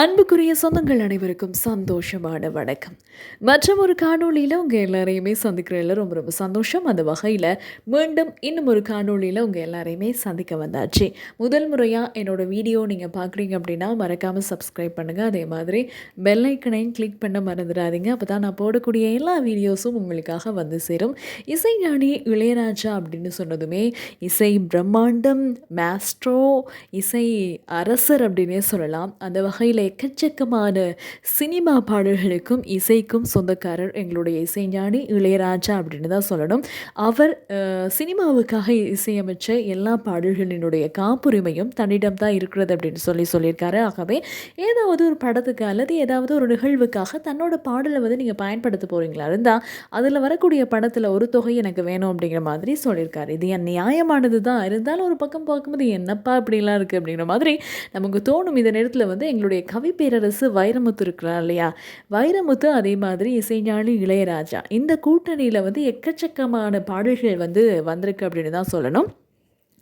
அன்புக்குரிய சொந்தங்கள் அனைவருக்கும் சந்தோஷமான வணக்கம். மற்றும் ஒரு காணொளியில் உங்கள் எல்லாரையுமே சந்திக்கிறதில் ரொம்ப ரொம்ப சந்தோஷம். அந்த வகையில் மீண்டும் இன்னும் ஒரு காணொளியில் உங்கள் எல்லாரையுமே சந்திக்க வந்தாச்சு. முதல் முறையாக என்னோட வீடியோ நீங்கள் பார்க்குறீங்க அப்படின்னா மறக்காமல் சப்ஸ்கிரைப் பண்ணுங்கள் அதே மாதிரி பெல்லைக்கனையும் கிளிக் பண்ண மறந்துடாதீங்க. அப்போ தான் நான் போடக்கூடிய எல்லா வீடியோஸும் உங்களுக்காக வந்து சேரும். இசை ஞானி இளையராஜா அப்படின்னு சொன்னதுமே இசை பிரம்மாண்டம் மேஸ்ட்ரோ இசை அரசர் அப்படின்னே சொல்லலாம். அந்த வகையில் எக்கச்சக்கமான சினிமா பாடல்களுக்கும் இசைக்கும் சொந்தக்காரர் எங்களுடைய இசைஞானி இளையராஜா அப்படின்னு தான் சொல்லணும். அவர் சினிமாவுக்காக இசையமைச்ச எல்லா பாடல்களினுடைய காப்புரிமையும் தன்னிடம் தான் இருக்கிறது அப்படின்னு சொல்லி சொல்லியிருக்காரு. ஆகவே ஏதாவது ஒரு படத்துக்கு அல்லது ஏதாவது ஒரு நிகழ்வுக்காக தன்னோட பாடலை வந்து நீங்கள் பயன்படுத்த போகிறீங்களா இருந்தால் அதில் வரக்கூடிய படத்தில் ஒரு தொகை எனக்கு வேணும் அப்படிங்கிற மாதிரி சொல்லியிருக்காரு. இது என் நியாயமானது தான்? இருந்தாலும் ஒரு பக்கம் பார்க்கும்போது என்னப்பா இப்படிலாம் இருக்குது அப்படிங்கிற மாதிரி நமக்கு தோணும். இந்த நேரத்தில் வந்து எங்களுடைய கவி பேரரசு வைரமுத்து இருக்கிறார் இல்லையா? வைரமுத்து அதே மாதிரி இசைஞானி இளையராஜா. இந்த கூட்டணியில் வந்து எக்கச்சக்கமான பாடல்கள் வந்து வந்திருக்கு அப்படின்னு தான் சொல்லணும்.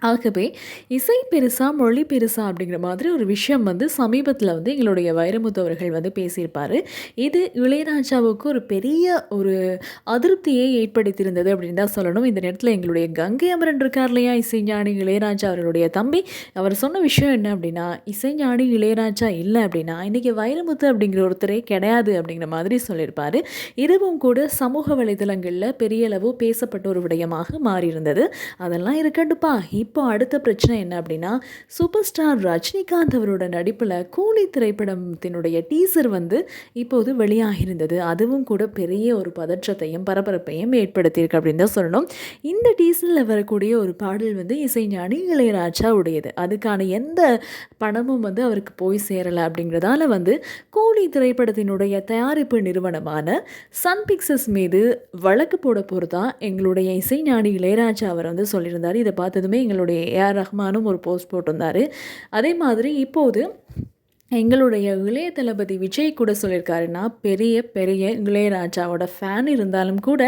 ஆகவே இசை பெருசா மொழி பெருசா அப்படிங்கிற மாதிரி ஒரு விஷயம் வந்து சமீபத்தில் வந்து எங்களுடைய வைரமுத்து அவர்கள் வந்து பேசியிருப்பார். இது இளையராஜாவுக்கு ஒரு பெரிய ஒரு அதிருப்தியை ஏற்படுத்தியிருந்தது அப்படின்னு தான் சொல்லணும். இந்த நேரத்தில் எங்களுடைய கங்கை அமரன் இருக்கார் இல்லையா? இசைஞானி இளையராஜா அவர்களுடைய தம்பி. அவர் சொன்ன விஷயம் என்ன அப்படின்னா இசைஞானி இளையராஜா இல்லை அப்படின்னா இன்றைக்கி வைரமுத்து அப்படிங்கிற ஒருத்தரே கிடையாது அப்படிங்கிற மாதிரி சொல்லியிருப்பார். இதுவும் கூட சமூக வலைதளங்களில் பெரிய அளவு பேசப்பட்ட ஒரு விடயமாக மாறியிருந்தது. அதெல்லாம் இருக்கட்டுப்பா இப்போ அடுத்த பிரச்சனை என்ன அப்படின்னா சூப்பர் ஸ்டார் ரஜினிகாந்த் அவரோட நடிப்பில் கூலி திரைப்படத்தினுடைய டீசர் வந்து இப்போது வெளியாகியிருந்தது. அதுவும் கூட பெரிய ஒரு பதற்றத்தையும் பரபரப்பையும் ஏற்படுத்தியிருக்கு அப்படின்னு தான் சொல்லணும். இந்த டீசரில் வரக்கூடிய ஒரு பாடல் வந்து இசைஞானி இளையராஜா உடையது அதுக்கான எந்த பணமும் வந்து அவருக்கு போய் சேரலை அப்படிங்கிறதால வந்து கூலி திரைப்படத்தினுடைய தயாரிப்பு நிறுவனமான சன் பிக்சர்ஸ் மீது வழக்கு போட போகிறதா எங்களுடைய இசைஞானி இளையராஜா அவர் வந்து சொல்லியிருந்தார். இதை பார்த்ததுமே எங்களுடைய ஏஆர் ரஹ்மானும் ஒரு போஸ்ட் போட்டிருந்தார். அதே மாதிரி இப்போது எங்களுடைய இளைய தளபதி விஜய் கூட சொல்லியிருக்காருன்னா பெரிய பெரிய இளையராஜாவோட ஃபேன் இருந்தாலும் கூட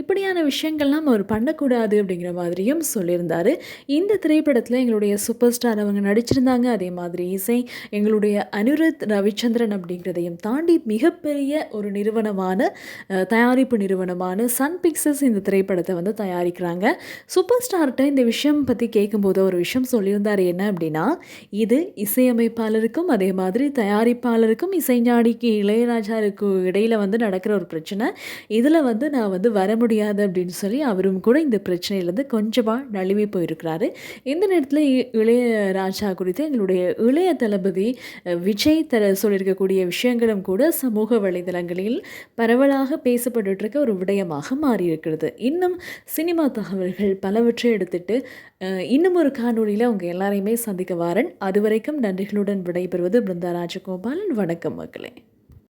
இப்படியான விஷயங்கள்லாம் அவர் பண்ணக்கூடாது அப்படிங்கிற மாதிரியும் சொல்லியிருந்தார். இந்த திரைப்படத்தில் எங்களுடைய சூப்பர் ஸ்டார் அவங்க நடிச்சிருந்தாங்க. அதே மாதிரி இசை எங்களுடைய அனிருத் ரவிச்சந்திரன் அப்படிங்கிறதையும் தாண்டி மிகப்பெரிய ஒரு நிறுவனமான தயாரிப்பு நிறுவனமான சன் பிக்சர்ஸ் இந்த திரைப்படத்தை வந்து தயாரிக்கிறாங்க. சூப்பர் ஸ்டார்கிட்ட இந்த விஷயம் பற்றி கேட்கும்போது ஒரு விஷயம் சொல்லியிருந்தார். என்ன அப்படின்னா இது இசையமைப்பாளருக்கும் அதே மாதிரி தயாரிப்பாளருக்கும் இசைஞானிக்கு இளையராஜாருக்கு இடையில் வந்து நடக்கிற ஒரு பிரச்சனை. இதில் வந்து நான் வந்து வர முடியாது அப்படின்னு சொல்லி அவரும் கூட இந்த பிரச்சனையிலேருந்து கொஞ்சமாக நழுவி போயிருக்கிறாரு. இந்த நேரத்தில் இ- இளையராஜா குறித்து எங்களுடைய இளைய தளபதி விஜய் தர சொல்லியிருக்கக்கூடிய விஷயங்களும் கூட சமூக வலைதளங்களில் பரவலாக பேசப்பட்டுட்டு இருக்க ஒரு விடயமாக மாறியிருக்கிறது. இன்னும் சினிமா தகவல்கள் பலவற்றை எடுத்துட்டு இன்னும் ஒரு காணொலியில் அவங்க எல்லாரையுமே சந்திக்க வாரன். அதுவரைக்கும் நன்றிகளுடன் விடைபெறுவது பிருந்தா ராஜகோபாலன் வணக்கம் மக்களே.